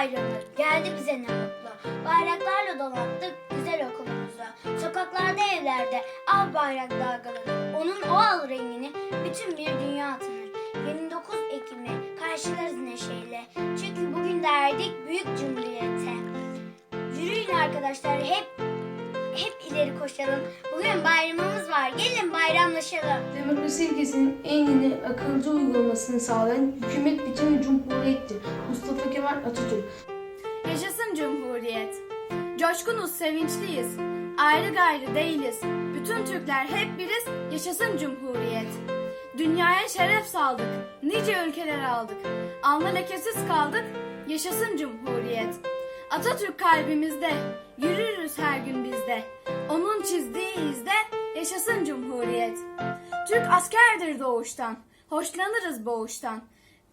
ayrılır. Geldi bize ne mutlu. Bayraklarla donattık güzel okulumuzu. Sokaklarda evlerde av bayrak dalgaları. Onun o al rengini bütün bir dünya tanır. 29 Ekim'i karşılarız neşeyle. Çünkü bugün derdik büyük cumhuriyete. Yürüyün arkadaşlar hep hep ileri koşalım. Bugün bayramı var. Gelin bayramlaşalım. Demokrasi ilkesinin en yeni akılcı uygulamasını sağlayan hükümet biçimi cumhuriyettir. Mustafa Kemal Atatürk. Yaşasın Cumhuriyet. Coşkunuz, sevinçliyiz. Ayrı gayrı değiliz. Bütün Türkler hep biriz. Yaşasın Cumhuriyet. Dünyaya şeref saldık. Nice ülkeler aldık. Alnı lekesiz kaldık. Yaşasın Cumhuriyet. Atatürk kalbimizde. Yürürüz her gün bizde. Onun çizdiği izde. Yaşasın Cumhuriyet. Türk askerdir doğuştan. Hoşlanırız boğuştan.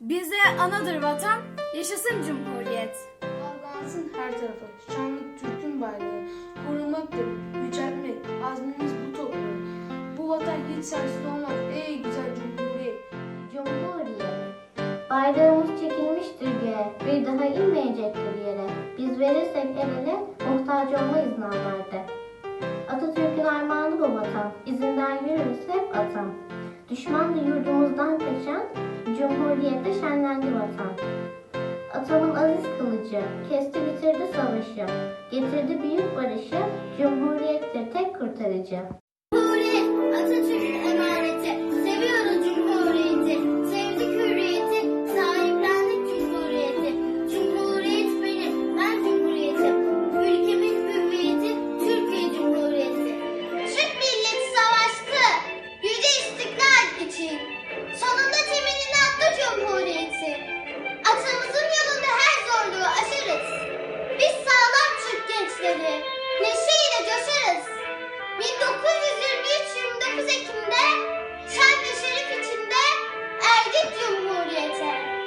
Bize anadır vatan. Yaşasın Cumhuriyet. Dalgalansın her tarafa. Şanlı Türk'ün bayrağı. Korumaktır, yüceltmek. Azmimiz bu toprağı. Bu vatan hiç sensiz olmaz. Ey güzel cumhuriyet. Cumhuriyet. Bayrağımız çekilmiştir göğe, bir daha inmeyecektir yere. Biz verirsek el ele, bu vatan, izinden yürürüz hep atam. Düşman da yurdumuzdan kaçan, Cumhuriyette şenlendi vatan. Atamın aziz kılıcı, kesti bitirdi savaşı, getirdi büyük barışı, Cumhuriyettir tek kurtarıcı. Cumhuriyet Atatürk'ün emaneti. Ekim'de şan ve şeref içinde erdik Cumhuriyete.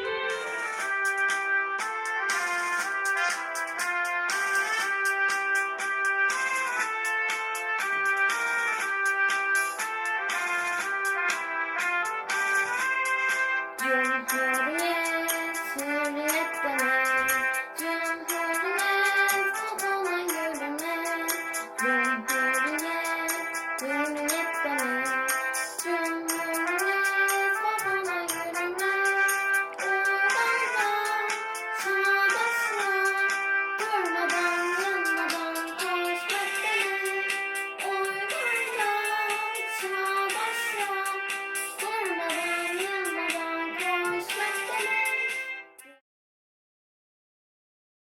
Cumhuriyet,